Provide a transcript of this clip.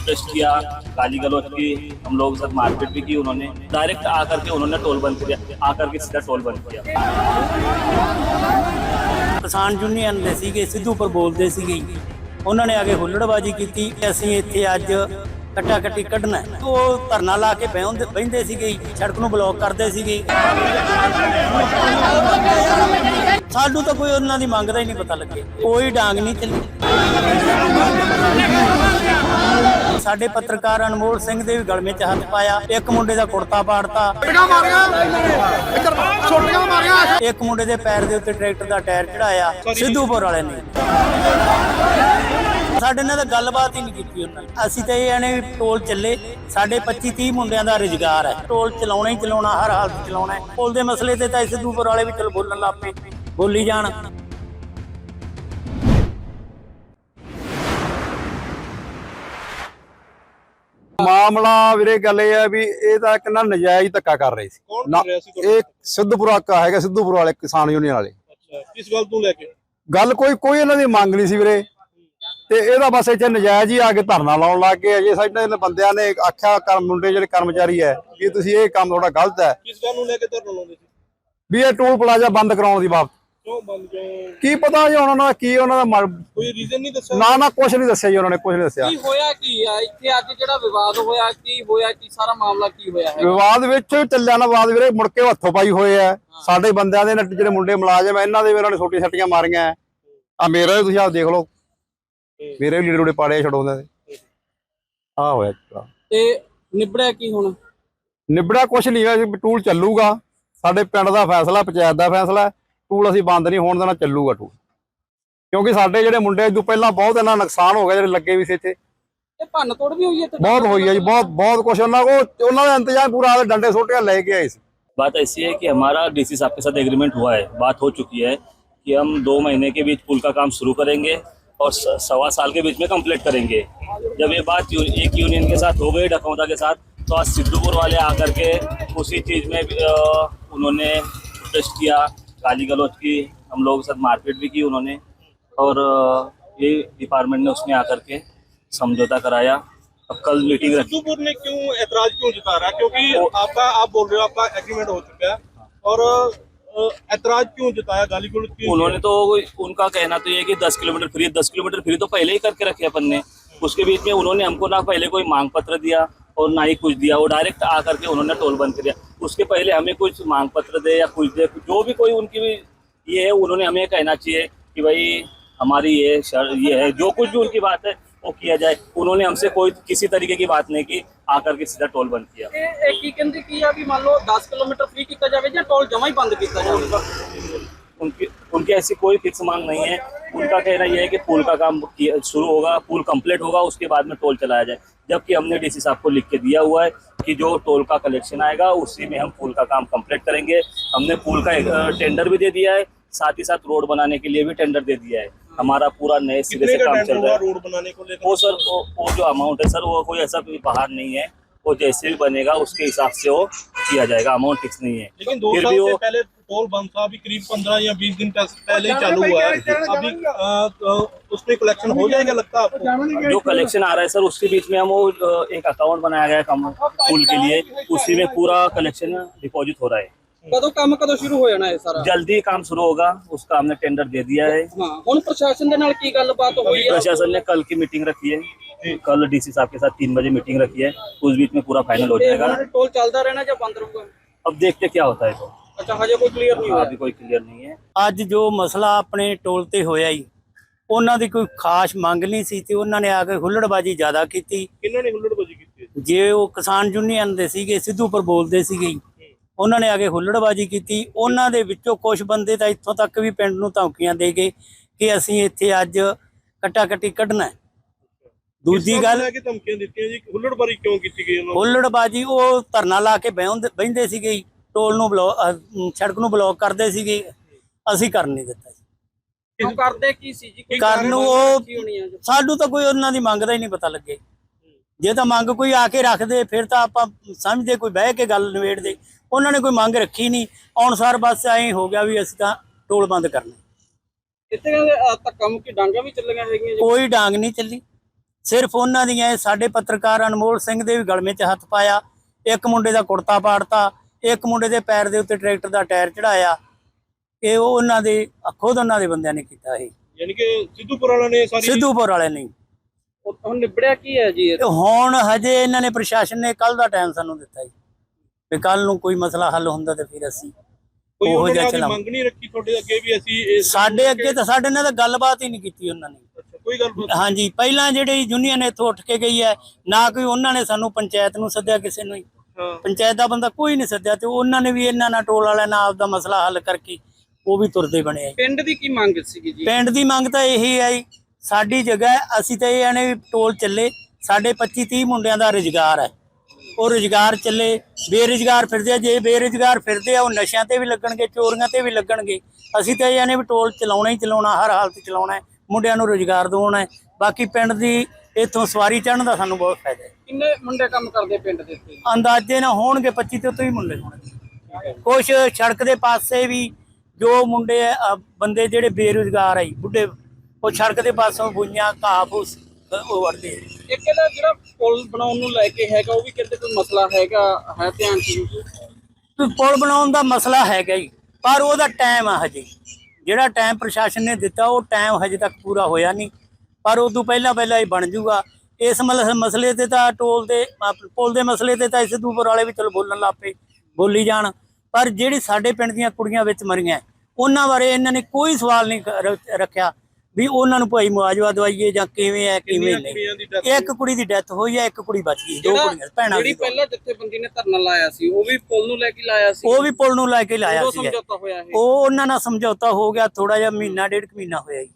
Protest किया गाली गलौज की हम लोगों के साथ मारपीट भी की उन्होंने डायरेक्ट आकर के उन्होंने टोल बंद किया आकर के सीधा टोल बंद किया ਕਿਸਾਨ ਯੂਨੀਅਨ ਦੇ ਸੀਗੇ ਸਿੱਧੂਪੁਰ ਬੋਲਦੇ ਸੀਗੇ ਉਹਨਾਂ ਨੇ ਆ ਕੇ ਹੁੱਲੜਬਾਜੀ ਕੀਤੀ ਕਿ ਅਸੀਂ ਇੱਥੇ ਅੱਜ ਕੱਟਾ ਕੱਟੀ ਕੱਢਣਾ ਹੈ। ਉਹ ਧਰਨਾ ਲਾ ਕੇ ਬਹਿੰਦੇ ਬਹਿੰਦੇ ਸੀਗੇ ਸੜਕ ਨੂੰ ਬਲੌਕ ਕਰਦੇ ਸੀਗੇ ਸਾਨੂੰ ਤਾਂ ਕੋਈ ਉਹਨਾਂ ਦੀ ਮੰਗ ਦਾ ਹੀ ਨਹੀਂ ਪਤਾ ਲੱਗੇ ਕੋਈ ਡਾਂਗ ਨਹੀਂ ਚੱਲੀ ਸਾਡੇ ਪੱਤਰਕਾਰ ਅਨਮੋਲ ਸਿੰਘ ਦੇ ਵੀ ਗਲਮੇ 'ਚ ਹੱਥ ਪਾਇਆ ਇੱਕ ਮੁੰਡੇ ਦਾ ਕੁੜਤਾ ਪਾੜਤਾ। ਛੋਟੀਆਂ ਮਾਰੀਆਂ ਛੋਟੀਆਂ ਮਾਰੀਆਂ। ਇੱਕ ਮੁੰਡੇ ਦੇ ਪੈਰ ਦੇ ਉੱਤੇ ਟਰੈਕਟਰ ਦਾ ਟਾਇਰ ਚੜਾਇਆ ਸਿੱਧੂਪੁਰ ਵਾਲੇ ਨੇ। ਸਾਡੇ ਨਾਲ ਗੱਲਬਾਤ ਹੀ ਨਹੀਂ ਕੀਤੀ ਉਹਨਾਂ ਨੇ। ਅਸੀਂ ਤਾਂ ਇਹ ਆਨੇ ਟੋਲ ਚੱਲੇ ਸਾਡੇ 25 30 ਮੁੰਡਿਆਂ ਦਾ ਰੁਜ਼ਗਾਰ ਹੈ। ਟੋਲ ਚਲਾਉਣਾ ਹੀ ਚਲਾਉਣਾ ਹਰ ਹਾਲਤ ਚਲਾਉਣਾ ਹੈ। ਟੋਲ ਦੇ ਮਸਲੇ ਤੇ ਤਾਂ ਸਿੱਧੂਪੁਰ ਵਾਲੇ ਵੀ ਚਲ ਬੋਲਣ ਲੱਗ ਪਏ। ਬੋਲੀ ਜਾਣ। ਮਾਮਲਾ ਵੀਰੇ ਗੱਲ ਇਹ ਹੈ ਵੀ ਇਹ ਤਾਂ ਇੱਕ ਨਾ ਨਜਾਇਜ਼ ਧੱਕਾ ਕਰ ਰਹੇ ਸੀ। ਨਾ-? ਇਹ ਸਿੱਧਪੁਰਾ ਕਾ ਹੈਗਾ ਸਿੱਧੂਪੁਰ ਵਾਲੇ ਕਿਸਾਨ ਯੂਨੀਅਨ ਵਾਲੇ। ਅੱਛਾ ਕਿਸ ਗੱਲ ਤੋਂ ਲੈ ਕੇ? ਗੱਲ ਕੋਈ ਕੋਈ ਇਹਨਾਂ ਦੀ ਮੰਗ ਨਹੀਂ ਸੀ ਵੀਰੇ। ਤੇ ਇਹਦਾ ਬਸ ਇੱਥੇ ਨਜਾਇਜ਼ ਹੀ ਆ ਕੇ ਧਰਨਾ ਲਾਉਣ ਲੱਗ ਗਏ। ਅਜੇ ਸਾਡੇ ਇਹਨਾਂ ਬੰਦਿਆਂ ਨੇ ਆਖਿਆ ਕਰ ਮੁੰਡੇ ਜਿਹੜੇ ਕਰਮਚਾਰੀ ਹੈ ਕਿ ਤੁਸੀਂ ਇਹ ਕੰਮ ਤੁਹਾਡਾ ਗਲਤ ਹੈ। ਕਿਸ ਗੱਲ ਨੂੰ ਲੈ ਕੇ ਧਰਨਾ ਲਾਉਂਦੇ ਸੀ? ਵੀ ਇਹ ਟੋਲ ਪਲਾਜ਼ਾ ਬੰਦ ਕਰਾਉਣ ਦੀ ਬਾਤ ਕਿਉਂ ਬੰਦ ਕਿਉਂ? ਕੀ ਪਤਾ ਜੀ ਉਹਨਾਂ ਦਾ ਕੀ ਉਹਨਾਂ ਦਾ ਮਰ- ਕੋਈ ਰੀਜ਼ਨ ਨਹੀਂ ਦੱਸਿਆ? ਨਾ ਨਾ ਕੁਝ ਨਹੀਂ ਦੱਸਿਆ ਜੀ ਉਹਨਾਂ ਨੇ ਕੁਝ ਨਹੀਂ ਦੱਸਿਆ। ਕੀ ਹੋਇਆ ਕੀ ਆ? ਇੱਥੇ ਅੱਜ ਜਿਹੜਾ ਵਿਵਾਦ ਹੋਇਆ ਕੀ ਹੋਇਆ ਕੀ ਸਾਰਾ ਮਾਮਲਾ ਕੀ ਹੋਇਆ ਹੈ ਵਿਵਾਦ ਵਿੱਚ ਚੱਲਿਆ ਨਾ ਵਿਵਾਦ ਵੀਰੇ ਮੁੜ ਕੇ ਹੱਥੋਂ ਪਾਈ ਹੋਏ ਆ। ਸਾਡੇ ਬੰਦਿਆਂ ਦੇ ਨਾਲ ਜਿਹੜੇ ਮੁੰਡੇ ਮੁਲਾਜ਼ਮ ਆ ਇਹਨਾਂ ਦੇ ਵੀ ਇਹਨਾਂ ਨੇ ਛੋਟੀ ਛੱਟੀਆਂ ਮਾਰੀਆਂ। ਆ ਮੇਰਾ ਵੀ ਤੁਸੀਂ ਆਪ ਦੇਖ ਲਓ। ਮੇਰੇ ਵੀ ਲੀੜੇ ਲੂੜੇ ਪਾੜੇ ਛਡਾਉਂਦੇ ਨੇ ਆ ਹੋਇਆ। ਤੇ। ਨਿਬੜਿਆ ਕੀ ਹੁਣ? ਨਿਬੜਾ ਕੁਛ ਨਹੀਂ ਹੈ ਟੂਲ ਚੱਲੂਗਾ। ਸਾਡੇ ਪਿੰਡ ਦਾ ਫੈਸਲਾ ਪੰਚਾਇਤ ਦਾ ਫੈਸਲਾ। ਹੈ। ਟੂਲ ਅਸੀਂ ਬੰਦ ਨਹੀਂ ਹੋਣ ਦੇਣਾ ਚੱਲੂਗਾ ਟੂਲ ਕਿਉਂਕਿ ਸਾਡੇ ਜਿਹੜੇ ਮੁੰਡੇ ਇਸ ਤੋਂ ਪਹਿਲਾਂ ਬਹੁਤ ਇਹਨਾਂ ਨੁਕਸਾਨ ਹੋ ਗਿਆ ਜਿਹੜੇ ਲੱਗੇ ਵੀ ਸੀ ਇੱਥੇ ਇਹ ਭੰਨ ਤੋੜ ਵੀ ਹੋਈ ਹੈ ਇੱਥੇ ਬਹੁਤ ਹੋਈ ਹੈ ਜੀ ਬਹੁਤ ਬਹੁਤ ਕੁਛ ਉਹਨਾਂ ਕੋ ਉਹਨਾਂ ਦਾ ਇੰਤਜ਼ਾਮ ਪੂਰਾ ਆ ਡੰਡੇ ਸੋਟੀਆਂ ਲੈ ਕੇ ਆਏ ਸੀ बात ऐसी है कि हमारा डीसी साहब के साथ एग्रीमेंट हुआ है बात हो चुकी है कि हम दो महीने के बीच पुल का काम शुरू करेंगे और स- सवा साल के बीच में कंप्लीट करेंगे जब ये बात यू- एक यूनियन के साथ हो गई डकौता के साथ तो आज सिद्धूपुर वाले आकर के उसी चीज़ में भी, अ, उन्होंने प्रोटेस्ट किया गाली गलौज की हम लोगों के साथ मारपीट भी की उन्होंने और ये डिपार्टमेंट ने उसमें आकर के समझौता कराया। अब कल मीटिंग सिद्धूपुर ने क्यों ऐतराज क्यों जता रहा है? क्योंकि आपका आप बोल रहे हो आपका एग्रीमेंट हो चुका है। और ऐतराज क्यों जताया गाली गलौज क्यों उन्होंने तो उनका कहना तो ये है कि 10 किलोमीटर फ्री 10 किलोमीटर फ्री तो पहले ही करके रखे अपन ने। उसके बीच में उन्होंने हमको ना पहले कोई मांग पत्र दिया और ना ही कुछ दिया। वो डायरेक्ट आकर के उन्होंने टोल बंद कर दिया। उसके पहले हमें कुछ मांग पत्र दे या कुछ दे जो भी कोई उनकी भी ये है उन्होंने हमें कहना चाहिए कि भाई हमारी ये शर ये है जो कुछ भी उनकी बात है वो किया जाए। उन्होंने हमसे कोई किसी तरीके की बात नहीं की आकर के सीधा टोल बंद किया। की, मान लो 10 किलोमीटर फ्री किया जाए या टोल जमा ही बंद किया जाए उनकी उनकी ऐसी कोई फिक्स मांग नहीं है। उनका कहना यह है कि पुल का काम शुरू होगा पुल कंप्लीट होगा उसके बाद में टोल चलाया जाए। जबकि हमने डीसी साहब को लिख के दिया हुआ है कि जो टोल का कलेक्शन आएगा उसी में हम पुल का काम कंप्लीट करेंगे। हमने पुल का एक, टेंडर भी दे दिया है साथ ही साथ रोड बनाने के लिए भी टेंडर दे दिया है। हमारा पूरा नए सिरे से काम चल रहा है। रोड बनाने को लेकर? वो सर वो, वो जो अमाउंट है सर वो कोई ऐसा कोई बाहर नहीं है। वो जैसे भी बनेगा उसके हिसाब से वो किया जाएगा। अमाउंट फिक्स नहीं है। लेकिन दो फिर साल भी से वो पोल बंद था अभी करीब पंद्रह या बीस दिन पहले ही चालू हुआ है। अभी उसमें कलेक्शन हो जाएगा लगता है आपको? जो कलेक्शन आ रहा है सर उसके बीच में हम वो एक अकाउंट बनाया गया है पुल के लिए। उसी में पूरा कलेक्शन डिपोजिट हो रहा है। ਕਦੋਂ ਕੰਮ ਕਦੋਂ शुरू हो जाना है सारा? जल्दी काम शुरू होगा ਉਸ ਕੰਮ ਨੇ ਟੈਂਡਰ ਦੇ ਦਿਆ ਹੈ ਹੁਣ ਪ੍ਰਸ਼ਾਸਨ ਦੇ ਨਾਲ ਕੀ ਗੱਲਬਾਤ ਹੋਈ ਹੈ ਪ੍ਰਸ਼ਾਸਨ ਨੇ ਕੱਲ ਕੀ मीटिंग रखी है। ਕੱਲ ਡੀਸੀ ਸਾਹਿਬ ਕੇ ਸਾਥ 3 ਵਜੇ ਮੀਟਿंग ਰੱਖੀ बीच में पूरा फाइनल हो जाएगा। टोल चलता रहना या बंद रहूँगा। अब देखते क्या होता है तो। ਅੱਛਾ ਹਜੇ ਕੋਈ ਕਲੀਅਰ ਨਹੀਂ ਹੋਇਆ। ਅਭੀ ਕੋਈ ਕਲੀਅਰ ਨਹੀਂ ਹੈ। ਅੱਜ ਜੋ ਮਸਲਾ ਆਪਣੇ ਟੋਲ ਤੇ ਹੋਇਆ ਹੀ ਉਹਨਾਂ ਦੀ ਕੋਈ ਖਾਸ ਮੰਗ ਨਹੀਂ ਸੀ ਤੇ ਉਹਨਾਂ ਨੇ ਆ ਕੇ ਹੁੱਲੜਬਾਜੀ ਜ਼ਿਆਦਾ ਕੀਤੀ। ਕਿੰਨਾਂ ਨੇ ਹੁੱਲੜਬਾਜੀ ਕੀਤੀ ਜੇ? ਉਹ ਕਿਸਾਨ ਯੂਨੀਅਨ ਦੇ ਸੀਗੇ ਸਿੱਧੂ ਪਰ ਬੋਲਦੇ ਸੀਗੇ ਉਹਨਾਂ ਨੇ ਆ ਕੇ ਹੁੱਲੜਬਾਜੀ ਕੀਤੀ। ਉਹਨਾਂ ਦੇ ਵਿੱਚੋਂ ਕੁਝ ਬੰਦੇ ਤਾਂ ਇੱਥੋਂ ਤੱਕ ਵੀ ਪਿੰਡ ਨੂੰ ਧਮਕੀਆਂ ਦੇ ਗਏ ਕਿ ਅਸੀਂ ਇੱਥੇ ਅੱਜ ਕੱਟਾ ਕੱਟੀ ਕੱਢਣਾ ਦੂਜੀ ਗੱਲ ਹੈ ਕਿ ਧਮਕੀਆਂ ਦਿੱਤੀਆਂ ਜੀ? ਹੁੱਲੜਬਾਜੀ ਕਿਉਂ ਕੀਤੀ ਗਈ ਉਹਨਾਂ ਹੁੱਲੜਬਾਜੀ ਉਹ ਧਰਨਾ ਲਾ ਕੇ ਬਹਿੰਦੇ ਸੀਗੇ ਟੋਲ ਨੂੰ ਬਲੌਕ ਸੜਕ ਨੂੰ ਬਲੌਕ ਕਰਦੇ ਸੀਗੇ। ਅਸੀਂ ਕਰ ਨਹੀਂ ਦਿੱਤਾ ਜੀ। ਕਿਉਂ ਕਰਦੇ ਕੀ ਸੀ ਜੀ? ਕੋਈ ਕਰਨ ਨੂੰ ਉਹ? ਸਾਨੂੰ ਤਾਂ ਕੋਈ ਉਹਨਾਂ ਦੀ ਮੰਗ ਦਾ ਹੀ ਨਹੀਂ ਪਤਾ ਲੱਗੇ। ਜੇ ਤਾਂ ਮੰਗ ਕੋਈ ਆ ਕੇ ਰੱਖਦੇ ਫਿਰ ਤਾਂ ਆਪਾਂ ਸਮਝਦੇ ਕੋਈ ਬਹਿ ਕੇ ਗੱਲ ਨਿਬੇੜਦੇ। ਉਹਨਾਂ ਨੇ ਕੋਈ ਮੰਗ ਰੱਖੀ ਨਹੀਂ। ਅਨੁਸਾਰ ਬਸ ਐਂ ਹੋ ਗਿਆ ਵੀ ਅਸੀਂ ਤਾਂ ਟੋਲ ਬੰਦ ਕਰਨਾ। ਇੱਥੇ ਧੱਕਾ ਮੁੱਕੀ ਡਾਂਗਾ ਵੀ ਚੱਲੀਆਂ ਹੈਗੀਆਂ ਜੀ? ਕੋਈ ਡਾਂਗ ਨਹੀਂ ਚੱਲੀ। ਸਿਰਫ ਉਹਨਾਂ ਦੀਆਂ ਸਾਡੇ ਪੱਤਰਕਾਰ ਅਨਮੋਲ ਸਿੰਘ ਦੇ ਵੀ ਗਲਮੇ 'ਚ ਹੱਥ ਪਾਇਆ। ਇੱਕ ਮੁੰਡੇ ਦਾ ਕੁੜਤਾ ਪਾੜਤਾ। ਇੱਕ ਮੁੰਡੇ ਦੇ ਪੈਰ ਦੇ ਉੱਤੇ ਟਰੈਕਟਰ ਦਾ ਟਾਇਰ ਚੜਾਇਆ। ਇਹ ਉਹ ਉਹਨਾਂ ਦੇ ਖੁਦ ਉਹਨਾਂ ਦੇ ਬੰਦਿਆਂ ਨੇ ਕੀਤਾ ਇਹ। ਯਾਨੀ ਕਿ ਸਿੱਧੂਪੁਰ ਵਾਲਿਆਂ ਨੇ ਸਾਰੀ ਸਿੱਧੂਪੁਰ ਵਾਲੇ ਨਹੀਂ। ਉਹ- ਹੁਣ ਨਿਬੜਿਆ ਕੀ ਹੈ ਜੀ ਇਹ? ਹੁਣ ਹਜੇ ਇਹਨਾਂ ਨੇ ਪ੍ਰਸ਼ਾਸਨ ਨੇ ਕੱਲ ਦਾ ਟਾਈਮ ਸਾਨੂੰ ਦਿੱਤਾ ਜੀ। ਵੀ ਕੱਲ ਨੂੰ ਕੋਈ ਮਸਲਾ ਹੱਲ ਹੁੰਦਾ ਤੇ ਫਿਰ ਅਸੀਂ ਕੋਈ ਉਹੋ ਉਹਨਾਂ ਨੇ। ਮੰਗ ਨਹੀਂ ਰੱਖੀ ਤੁਹਾਡੇ ਅੱਗੇ ਵੀ ਅਸੀਂ ਇਸ ਸਾਡੇ ਅੱਗੇ ਤਾਂ ਸਾਡੇ ਨਾਲ ਤਾਂ ਗੱਲਬਾਤ ਹੀ ਨਹੀਂ ਕੀਤੀ ਉਹਨਾਂ ਨੇ। ਅੱਛਾ, ਕੋਈ ਗੱਲ ਬਾਤ ਹਾਂਜੀ ਪਹਿਲਾਂ ਜਿਹੜੀ ਯੂਨੀਅਨ ਇੱਥੋਂ ਉੱਠ ਕੇ ਗਈ ਹੈ ਨਾ ਕੋਈ ਉਹਨਾਂ ਨੇ ਸਾਨੂੰ ਪੰਚਾਇਤ ਨੂੰ ਸੱਦਿਆ ਕਿਸੇ ਨੂੰ ਹਾਂ। ਪੰਚਾਇਤ ਦਾ ਬੰਦਾ ਕੋਈ ਨਹੀਂ ਸੱਦਿਆ ਤੇ ਉਹਨਾਂ ਨੇ ਵੀ ਇਹਨਾਂ ਨਾਲ ਟੋਲ ਵਾਲਿਆਂ ਨਾਲ ਆਪਦਾ ਮਸਲਾ ਹੱਲ ਕਰਕੇ ਉਹ ਵੀ ਤੁਰਦੇ ਬਣੇ ਆ। ਪਿੰਡ ਦੀ ਕੀ ਮੰਗ ਸੀਗੀ ਜੀ? ਪਿੰਡ ਦੀ ਮੰਗ ਤਾਂ ਇਹੀ ਹੈ ਜੀ, ਸਾਡੀ ਜਗ੍ਹਾ ਹੈ, ਅਸੀਂ ਤਾਂ ਇਹ ਆਨੇ ਵੀ ਟੋਲ ਚੱਲੇ ਸਾਡੇ 25 30 ਮੁੰਡਿਆਂ ਦਾ ਰੁਜ਼ਗਾਰ ਹੈ। ਉਹ ਰੁਜ਼ਗਾਰ ਚੱਲੇ ਬੇਰੁਜ਼ਗਾਰ ਫਿਰਦੇ ਆ ਜੇ ਬੇਰੁਜ਼ਗਾਰ ਫਿਰਦੇ ਆ ਉਹ ਨਸ਼ਿਆਂ ਤੇ ਵੀ ਲੱਗਣਗੇ ਚੋਰੀਆਂ ਤੇ ਵੀ ਲੱਗਣਗੇ। ਅਸੀਂ ਤਾਂ ਇਹ ਆਨੇ ਵੀ ਟੋਲ ਚਲਾਉਣਾ ਹੀ ਚਲਾਉਣਾ ਹਰ ਹਾਲਤ 'ਚ ਚਲਾਉਣਾ ਹੈ ਮੁੰਡਿਆਂ ਨੂੰ ਰੁਜ਼ਗਾਰ ਦਿਵਾਉਣਾ ਹੈ। ਬਾਕੀ ਪਿੰਡ ਦੀ ਇੱਥੋਂ ਸਵਾਰੀ ਚੜਨ ਦਾ ਸਾਨੂੰ ਬਹੁਤ ਫਾਇਦਾ ਹੈ। ਕਿੰਨੇ ਮੁੰਡੇ ਕੰਮ ਕਰਦੇ ਪਿੰਡ ਦੇ ਉੱਤੇ? ਅੰਦਾਜ਼ੇ ਨਾਲ ਹੋਣਗੇ 25 ਤੋਂ 30 ਮੁੰਡੇ ਹੋਣਗੇ। ਕੁਝ ਸੜਕ ਦੇ ਪਾਸੇ ਵੀ ਜੋ ਮੁੰਡੇ ਬੰਦੇ ਜਿਹੜੇ ਬੇਰੁਜ਼ਗਾਰ ਆ ਜੀ ਬੁੱਢੇ ਉਹ ਸੜਕ ਦੇ ਪਾਸੋਂ ਬੁਈਆਂ ਘਾਹ ਫੂਸ ਉਹ ਵੜਦੇ ਆ। ਇੱਕ ਇਹਦਾ ਜਿਹੜਾ ਪੁਲ ਬਣਾਉਣ ਨੂੰ ਲੈ ਕੇ ਹੈਗਾ ਉਹ ਵੀ ਕਹਿੰਦੇ ਕੋਈ ਮਸਲਾ ਹੈਗਾ ਹੈ ਧਿਆਨ ਚ? ਪੁਲ ਬਣਾਉਣ ਦਾ ਮਸਲਾ ਹੈਗਾ ਜੀ ਪਰ ਉਹਦਾ ਟਾਈਮ ਆ ਹਜੇ। ਜਿਹੜਾ ਟਾਈਮ ਪ੍ਰਸ਼ਾਸਨ ਨੇ ਦਿੱਤਾ ਉਹ ਟਾਈਮ ਹਜੇ ਤੱਕ ਪੂਰਾ ਹੋਇਆ ਨਹੀਂ। ਪਰ ਉਸ ਤੋਂ ਪਹਿਲਾਂ ਪਹਿਲਾਂ ਇਹ ਬਣ ਜੂਗਾ। ਇਸ ਮਲ- ਮਸਲੇ ਤੇ ਤਾਂ ਟੋਲ ਦੇ ਆਪ- ਪੁਲ ਦੇ ਮਸਲੇ ਤੇ ਤਾਂ ਸਿੱਧੂਪੁਰ ਵਾਲੇ ਵੀ ਚਲੋ ਬੋਲਣ ਲੱਪੇ ਬੋਲੀ ਜਾਣ। ਪਰ ਜਿਹੜੀ ਸਾਡੇ ਪਿੰਡ ਦੀਆਂ ਕੁੜੀਆਂ ਵਿੱਚ ਮਰੀਆਂ ਉਹਨਾਂ ਬਾਰੇ ਇਹਨਾਂ ਨੇ ਕੋਈ ਸਵਾਲ ਨਹੀਂ ਕ- ਰ- ਰੱਖਿਆ ਵੀ ਉਹਨਾਂ ਨੂੰ ਭਾਈ ਮੁਆਵਜ਼ਾ ਦਵਾਈਏ ਜਾਂ ਕਿਵੇਂ ਹੈ ਕਿਵੇਂ ਨਹੀਂ ਕੁੜੀਆਂ ਦੀ death ਇੱਕ ਕੁੜੀ ਦੀ ਡੈਥ ਹੋਈ ਹੈ ਇੱਕ ਕੁੜੀ ਬਚ ਗਈ ਦੋ ਜਿਹੜਾ- ਕੁੜੀਆਂ ਭੈਣਾਂ ਜਿਹੜੀ ਦੋ। ਪਹਿਲਾਂ ਜਥੇਬੰਦੀ ਨੇ ਧਰਨਾ ਲਾਇਆ ਸੀ ਉਹ ਵੀ ਪੁਲ ਨੂੰ ਲੈ ਕੇ ਲਾਇਆ ਸੀ? ਉਹ ਵੀ ਪੁਲ ਨੂੰ ਲੈ ਕੇ ਲਾਇਆ ਉਦੋਂ ਸੀ। ਸਮਝੌਤਾ ਹੋਇਆ ਇਹ। ਉਹ ਉਹਨਾਂ ਨਾਲ ਸਮਝੌਤਾ ਹੋ ਗਿਆ ਥੋੜਾ ਜਿਹਾ ਮਹੀਨਾ ਡੇਢ ਕੁ ਮਹੀਨਾ ਹੋਇਆ ਜੀ।